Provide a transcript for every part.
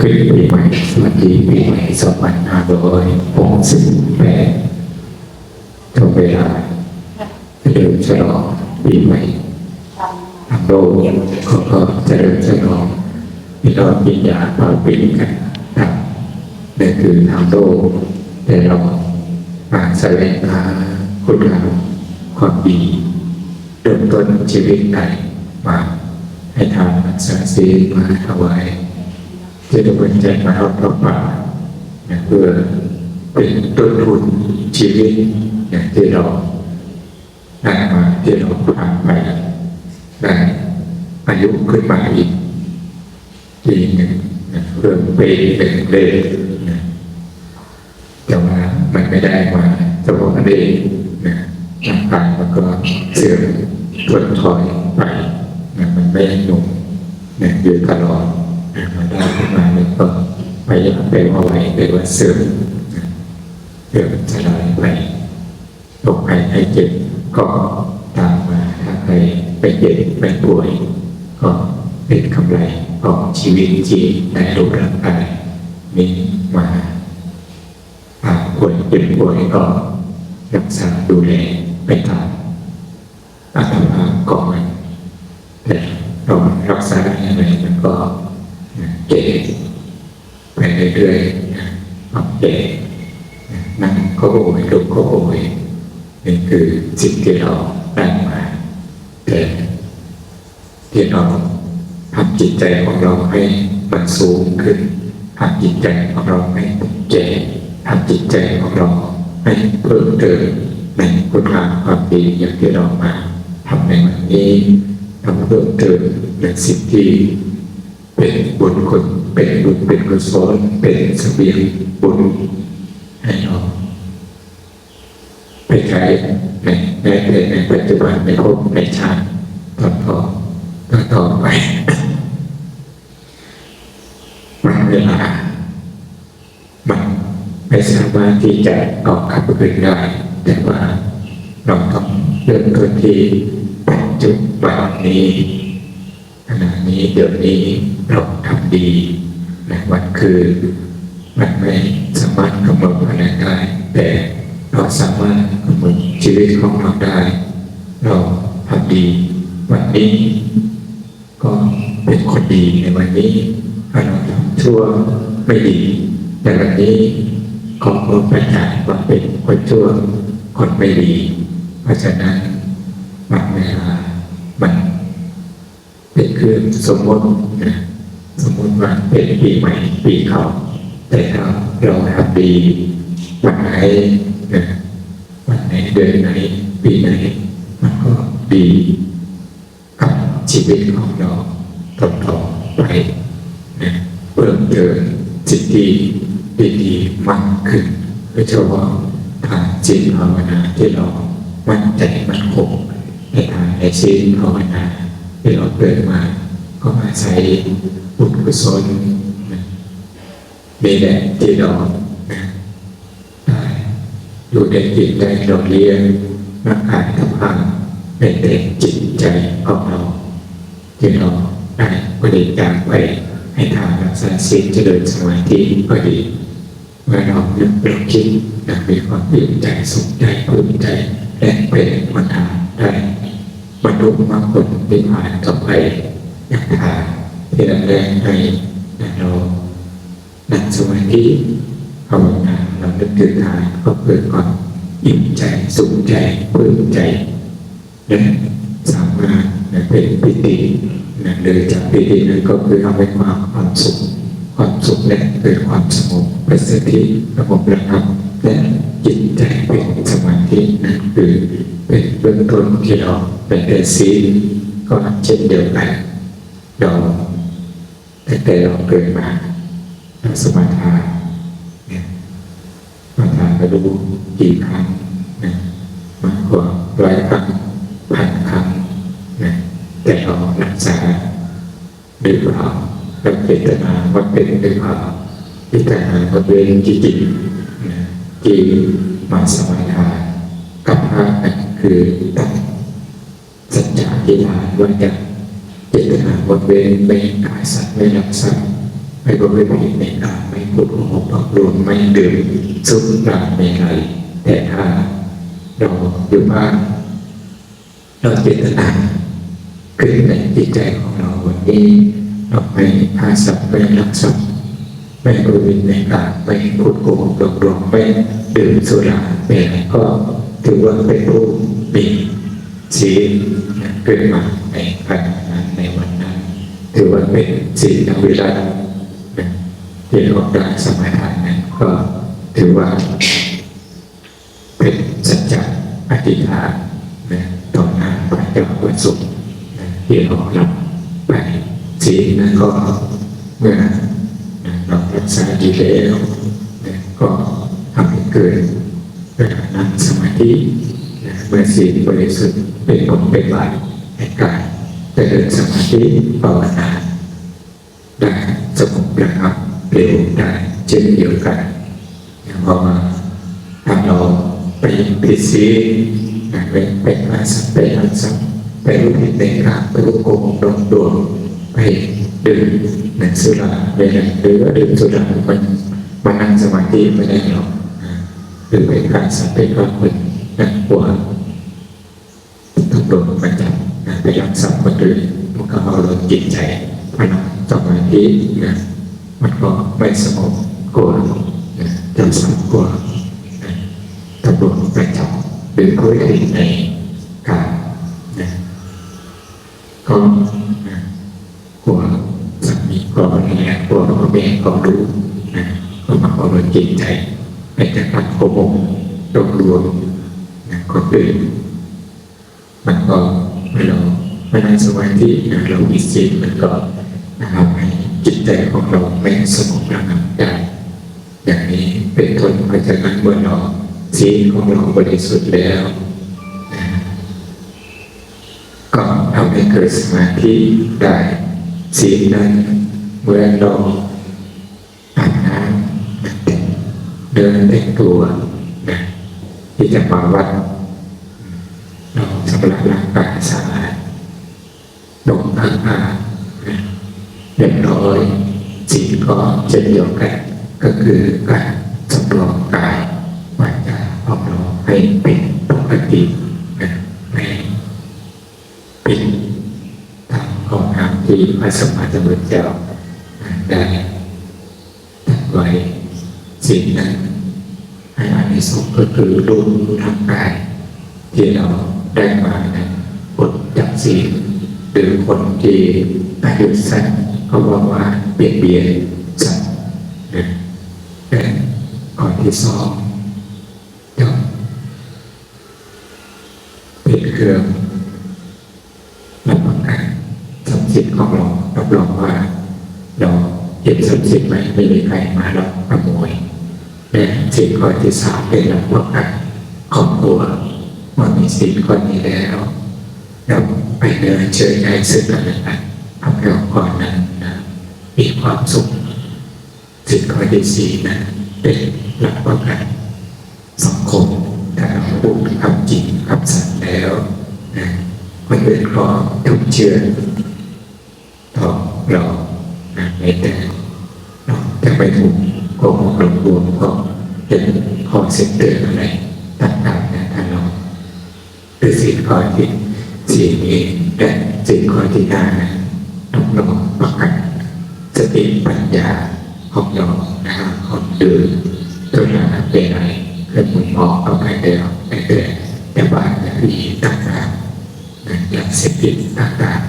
ขึ้นปีใหม่สวัสดีปีใหม่สองพันห้าร้อยหกสิบแปดตรงเวลาเฉลิมฉลองปีใหม่ทางโลกเขาก็เฉลิมฉลองที่เราปิญญาปาปินกันครับนั่นคือทางโลกแต่เรามาแสวงหาคุณงามความดีเริ่มต้นชีวิตใหม่มาให้ทานรักษาศีลมาถวาย เจตวันใจมารับพระป่าเพื่อเป็นต้นทุนชีวิตอย่างที่เราได้มาที่เราผ่านไปได้อายุขึ้นมาอีกปีหนึ่งเริ่มปีหนึ่งเลยนแต่ว่ามันไม่ได้มาเฉพาะเด็กนะร่างกายมันก็เสื่อมทวนถอยไปนะมันไม่หนุ่มนะอยู่ตลอด มันได้ขึ้นมามันก็ไปยังไปว่าไหวไปว่าเสื่อมเสื่อมสลายไปโรคภัยไข้เจ็บก็ตามมาถ้าใครไปเจ็บไปป่วย ก็เป็นกำไรของชีวิตที่ในรูปร่างกายนี้มาอ่าป่วยเป็นป่วยก็รักษาดูแลไปตามอาการก่อนแต่เรารักษาได้ยังไงมันก็ เก่ไปเรื่อยๆความเก่นั่งก็โอยลุกก็โอยนี่คือสิ่งที่เราได้มาแต่ที่เราทำจิตใจของเราให้มันสูงขึ้นทำจิตใจของเราให้แก่ทำจิตใจของเราให้เพิ่มเติมในคุณงามความดีอย่างที่เรามาทำในวันนี้ทำเพิ่มเติมในสิ่งที่ เป็นบุญคุณเป็นบุญเป็นกุศลเป็นสเสบียงบุญให้เราไปใช้ในในในปัจจุบันในภพในชาติต่อต่อต่อต่อไปมันเวลามันไม่สามารถที่จะออกขับคืนได้แต่ว่าเราต้องเริ่มต้นที่ปัจจุบันนี้ นี้เดี๋ยวนี้เราทำดีในวันคือมันไม่สามารถกำหนดอะไรได้แต่เราสามารถกำหนดชีวิตของเราได้ เราทำดีวันนี้ ก็เป็นคนดีในวันนี้เราทำชั่วไม่ดี แต่วันนี้ก็ประกาศว่าเป็นคนชั่วคนไม่ดี เพราะฉะนั้นบางเวลามัน เป็นคือสมมตินะสมมติว่าเป็นปีใหม่ปีเก่าแต่เราเราทำดีวันไหนนะวันไหนเดือนไหน ปีไหน มันก็ดีกับชีวิตของเราต่อๆไปนะเพิ่มเติมสิ่งที่ดีๆมากขึ้นโดยเฉพาะทางจิตภาวนาที่เรามั่นใจมั่นคงในทางในศีลภาวนา ที่เราเกิดมา ก็อาศัยบุญกุศลนะมีแหละที่เรานได้อยู่ในจิตใจเราเลี้ยงร่างกายทำงานเป็นเด็กจิตใจของเราที่เราได้บริจาคไปให้ทานรักษาศีลเจริญสมาธิก็ดีเมื่อเรานึกเราคิดอยากมีความตื่นใจสุขใจภูมิใจและเป็นวันทาได้ บรรลุมรรคผลนิพพานต่อไปอย่างทานที่เราแรงให้เรานั่งสมาธิภาวนาเรานึกถึงทานก็เกิดความอิ่มใจสุขใจภูมิใจและสามารถนะเป็นปิตินะเลยจากปิตินั้นก็คือทำให้ความความสุข ความสุขและเกิดความสงบเป็นสติระบบระงับ และจิตใจเป็นสมาธินั่นคือเป็นเบื้องต้นที่เราเป็นเดซีลก็เช่นเดียวกันเราแต่แต่เราเกิดมาเราสมาทานเนี่ยสมาทานไปดูกี่ครั้งนะมากกว่าร้อยครั้งพันครั้งนะแต่เรารักษาด้วยเปล่าเราเจตนาว่าเป็นด้วยเปล่าพิจารณาว่าเป็นจริง ๆนะที่มาสมาทานกับพระคือตั้งสัจจะที่ฐานว่าจะเจตนาว่าเป็นไม่ฆ่าสัตว์ไม่ลักทรัพย์ไม่ไม่ประพฤติผิดในกาไม่พูดโกหกหลอกลวงไม่ดื่มสุราเมลัยแต่ถ้าเราอยู่บ้านเราเจตนาคือในจิตใจของเราวันนี้เราไม่ฆ่าสัตว์ไม่ลักทรัพย์ ไม่ประพฤติในกามไม่พูดโกหกหลอกลวงไม่ดื่มสุราเมลัยก็ถือว่าเป็นผู้มีศีลเกิดมาในขณะนั้นในวันนั้น ถือว่าเป็นศีลวิรัตที่ออกจากสมาทานนั้นก็ถือว่าเป็นสัจจะอธิษฐานนะต่อหน้าพระเจ้าประสงค์นะที่เรารับไปศีลนั้นก็เมื่อ นะเรารักษาดีแล้วก็ทำให้เกิดเวลานั่งสมาธิเมื่อศีลบริสุทธิ์เป็นผลเป็นบาตแห่งการเจริญสมาธิภาวนาได้สงบระงับเร็วได้เช่นเดียวกันเพราะว่าถ้าเราไปผิดศีลนะไปไปมาสัพไปอันสัพไปรู้ผิดในกลางไปรู้โกงดองดวงไป ดื่มหนังสุราไปไหนหรือว่าดื่มสุรามันมานั่งสมาธิไม่ได้หรอกหรือไปการสัพไปก็เป็นนักกลัวต้องโดนมันจับนะไปรักทรัพย์คนอื่นมันก็เอาเราจิตใจไปนั่งสมาธินะมันก็ไม่สงบกลัวนะจำสับกลัวนะตำรวจไปจับหรือผู้ใดในการนะก็ สามีกลัวภรรยากลัวพ่อแม่ก็รู้นะก็มาอาเราจิตใจไปจากการโกหกโดนลวงนะคนอื่นมันก็เมื่อเราไม่นั่งสมาธินะเรามีศีลมันก็ทำให้จิตใจของเราไม่สงบระงับได้อย่างนี้เป็นต้นเพราะฉะนั้นเมื่อเราศีลของเราบริสุทธิ์แล้วนะก็ทำให้เกิดสมาธิได้ศีลนั้น เมื่อเราอาบน้ำเดินแต่งตัวนะที่จะมาวัดเราสำหรับร่างกายสะอาดดมผ้าผ้าเรียบร้อยสีลก็เช่นเดียวกันก็คือการสำรวมกายวาจาของเราให้เป็นปกตินะไม่เป็นทางของทางที่พระสมมาสมุทรเจ้า ได้ตรัสไว้สิ่งนั้นให้อานิสงส์ก็คือรู้ทางกายที่เราได้มานั้นบทจากศีลหรือคนที่อายุสั้นเขาบอกว่าเบียดเบียนสัตว์นะแต่ก่อนที่สองย่อมเป็นเครื่องรับประกันทรัพย์สินของเรารับรองว่า ทรัพย์สินไว้ไม่มีใครมาเราขโมยและสิ่งข้อที่สามเป็นรับประกันครอบครัวว่ามีสิ่งคนนี้แล้วเราไปเดินเจอใจซึ่งกันและกันทำให้เราก่อนนั้นมีความสุขสิ่งข้อที่สี่นั้นเป็นหลักประกันสังคมถ้าเราพูดคำจริงคำสัตย์แล้วนะคนอื่นก็ถูกเชื่อต่อเรานะไม่แต่ จะไปถูกโกหกหลอกลวงก็เป็นข้อเซ็นเตอร์อะไรต่างๆนะถ้านเราคือสิ่งข้อที่สี่นี้และสิ่งข้อที่ห้านั้นต้องลองประกันสติปัญญาของเรานะครับคนดื่มตัวอย่างเป็นอะไรเครื่อมือมองเอาไปเดียวไปเดียวแต่บ้านและดีต่างๆนั่นยาเสพติดต่าง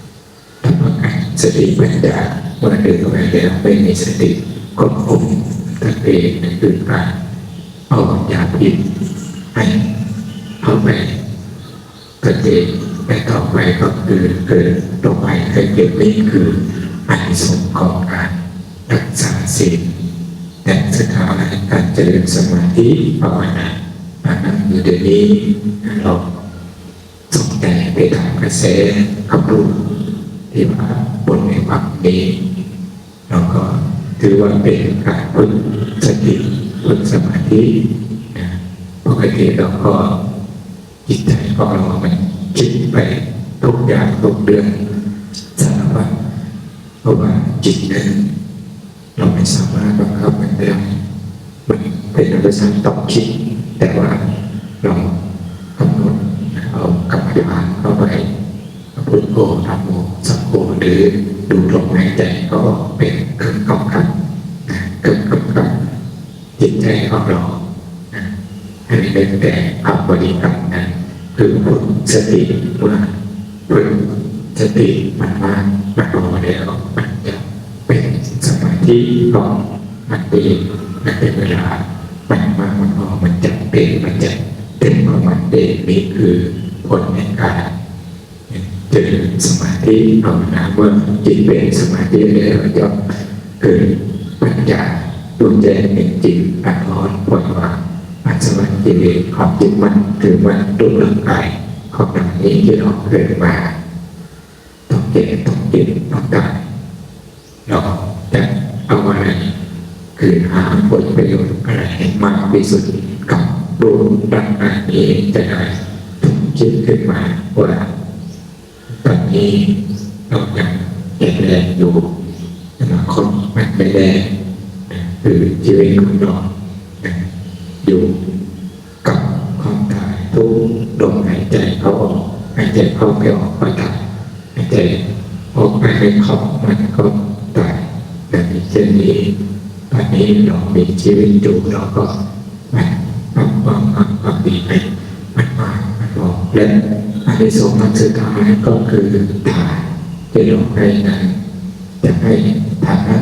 ๆต้องประกัน สติปัญญาเมื่อดื่มไปแล้วไม่มีสติควบคุมตัวเองนั่นคือการเอาอยาพิษให้เข้าไปตัวเองแต่ต่อไปก็คือเกิดต่อไปให้เกิดนี่คืออันสงส์ของการรักษาศีลแต่สุดท้ายการเจริญสมาธิภาวนาอันนั้นอยู่เดี๋ยวนี้เราสนใจไปตามกระแสขับรู้ ที่ว่าบนในวังนี้เราก็ถือว่าเป็นการฝึกสติฝึกสมาธินะปกติเราก็จิตใจของเรามันคิดไปทุกอย่างทุกเดือนสารพัดเพราะว่าจิตนั้นไม่สามารถบังคับมันได้มันเป็นอวิชชาต้องคิด แต่ว่าเรากำหนดเอากรรมฐานเข้าไปพุทโธธรรมโม หรือดูลมหายใจก็เป็นเครื่องกำกับเครื่องกำกับจิตใจของเราอันะให้เป็นแต่คำบริกรรมนั้นคือฝึกสติเมื่อฝึกสติมันมากมันพอแล้วมันจะเป็นสมาธิของมันเองมันเป็นเวลามันมากมันพอมันจะเป็นมันจะเป็นของมันเองนี่คือผลในการ เจริญสมาธิภาวนาเมื่อจิตเป็นสมาธิแล้วจะเกิดปัญญาดวงใจเป็นจิตอันร้อนปล่อยวางอันสมาธิเลความจิตมันถือมันตัวร่างกายของเรานี้ที่เราเกิดมาต้องเจ็บต้องเจ็บต้องตายเราจะเอาอะไรคือหาผลประโยชน์อะไรให้มากที่สุดกับดวงร่างกายนี้จะได้ถูกคิดขึ้นมาว่า ตอนนี้เรายังแข็งแรงอยู่อนาคตมันไม่แน่คือชีวิตของเรานอยู่กับความตายทุกลมหายใจเขาออกหายใจเข้าไม่ออกก็ตายหายใจออกไปไม่เข้ามันก็ตายแต่เช่นนี้ตอนนี้เรามีชีวิตอยู่เราก็มันความความความดีไปมันมามันบอกและอัน ที่สองมันสุดท้ายก็คือทานที่เราให้นั้นจะให้ฐานะ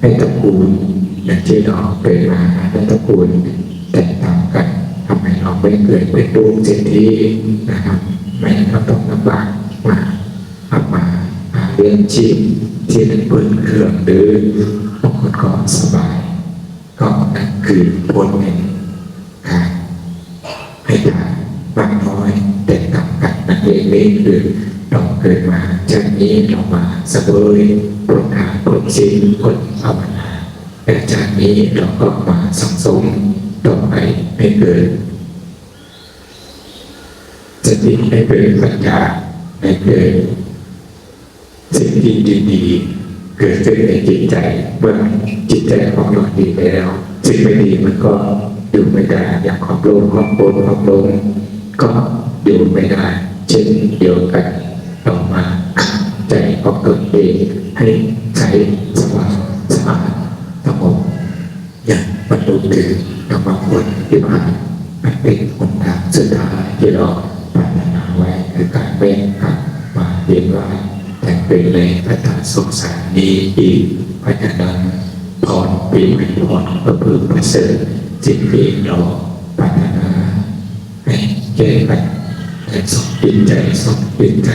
ให้ตระกูลอย่างที่เราเป็นมาและตระกูลแตกต่างกันทำไมเราไม่เกิดเป็นดวงเศรษฐีนะครับไม่เราต้องลำบากมาเอามาหาเลี้ยงชีพที่เป็นเปิดเครื่องหรือบางคนก็สบาย ก็นั่นคือผลแห่งการให้ทานบางน้อย นั่นเองนี่คือเราเกิดมาจากนี้เรามาสเสวยผลทานผลศีลผลภาวนาแต่จากนี้เราก็มาสังสมต่อไปให้เกิดสติให้เกิดปัญญาให้เกิดสิ่งที่ดีๆเกิดขึ้นในจิตใจเมื่อจิตใจของเราดีแล้วสิ่งไม่ดีมันก็อยู่ไม่ได้อย่างความโลภความโกรธความหลงก็อยู่ไม่ได้ เช่นเดียวกันเรามาขใจของตนเองให้ใจสว่างสะอาดสงบอย่างบรรลุถึงธรรมะผลที่มามันเป็นหนทางสุดท้ายที่เราปรารถนาไว้คือการเป็นกลับมาเรียนว่าแต่เป็นในพระธาตุสงสารนี้อีกพราะฉะนั้นพรปีใหม่พรเพื่อเพิ่มประเสริฐสิ่งที่เราปรารถนาให้แก้ไข และสมดินใจสมดินใจ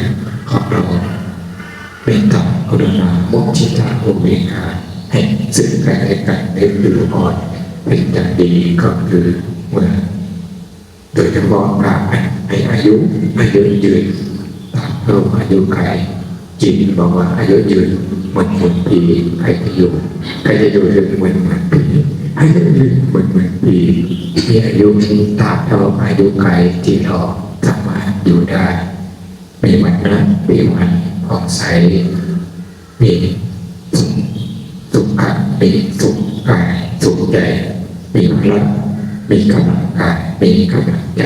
ของเราเป็นธรรมกรุณามุทิตาอุเบกขาให้ซึ่งกันและกันได้ดูอ่อนเป็นอย่างดีก็คือเมื่อโดยเฉพาะพระให้อายุอายุยืนตามเพิ่มอายุใครจีนบอกว่าอายุยืนเหมือนหมื่นปีใครจะอยู่ใครจะอยู่ถึงเหมือนหมื่นปีให้อายุเหมือนหมื่นปีมีอายุตามเท่าอายุใครที่เราสามารถ อยู่ได้ มีวันนั้นมีวันผ่องใสมีสุขสุขะมีสุขกายสุขใจ มีพลังมีกำลังกายมีกำลังใจ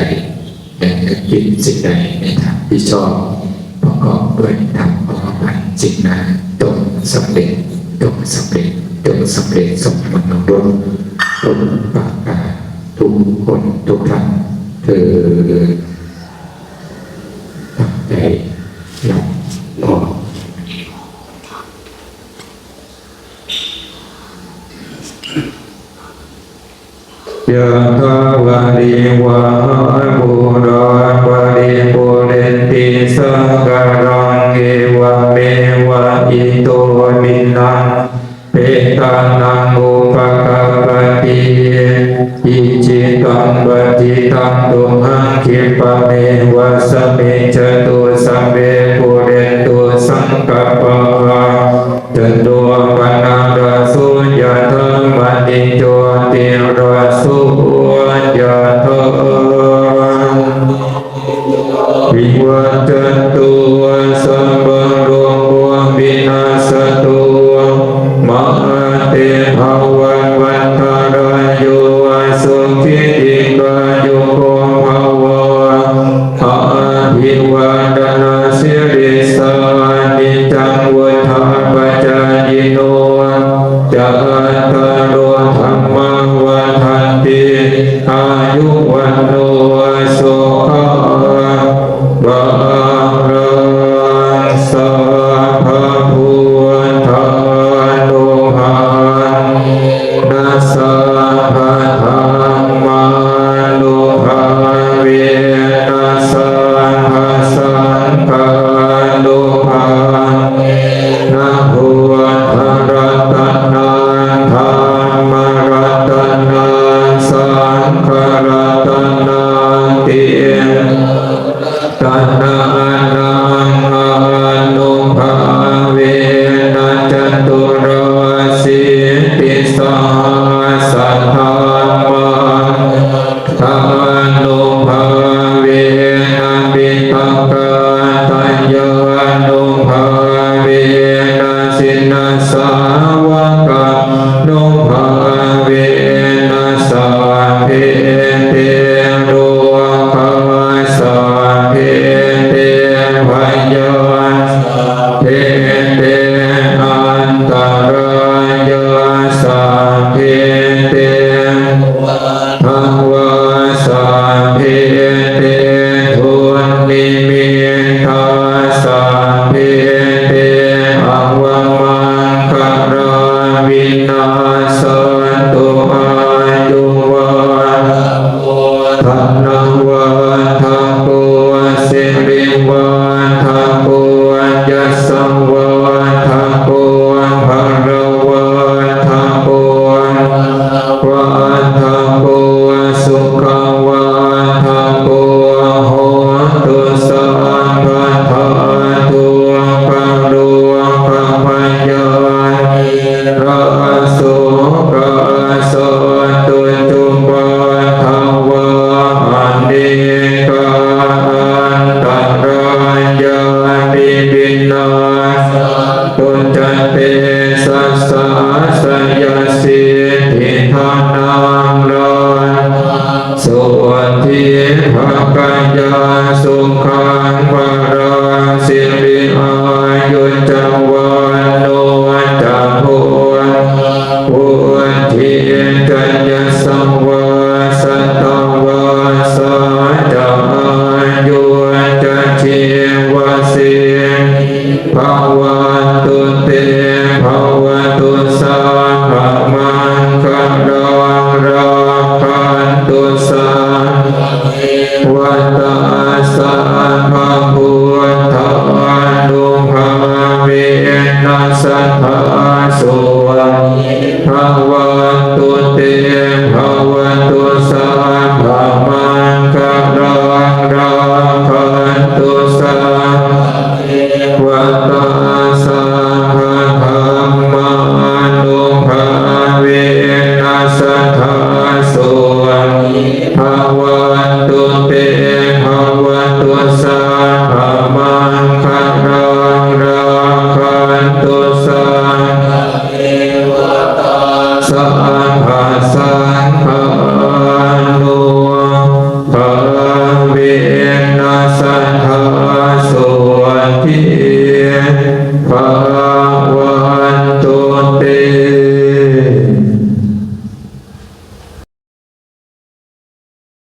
และนึกคิดสิ่งใดในทางที่ชอบประกอบด้วยธรรมประกอบไปสิ่งนั้นตรงสำเร็จตรงสำเร็จตรงสำเร็จสมบูรณ์รวมตรงปากกาทุกคนทุกท่านเธอ ใจหลับพอยะทาวาริวาบุรา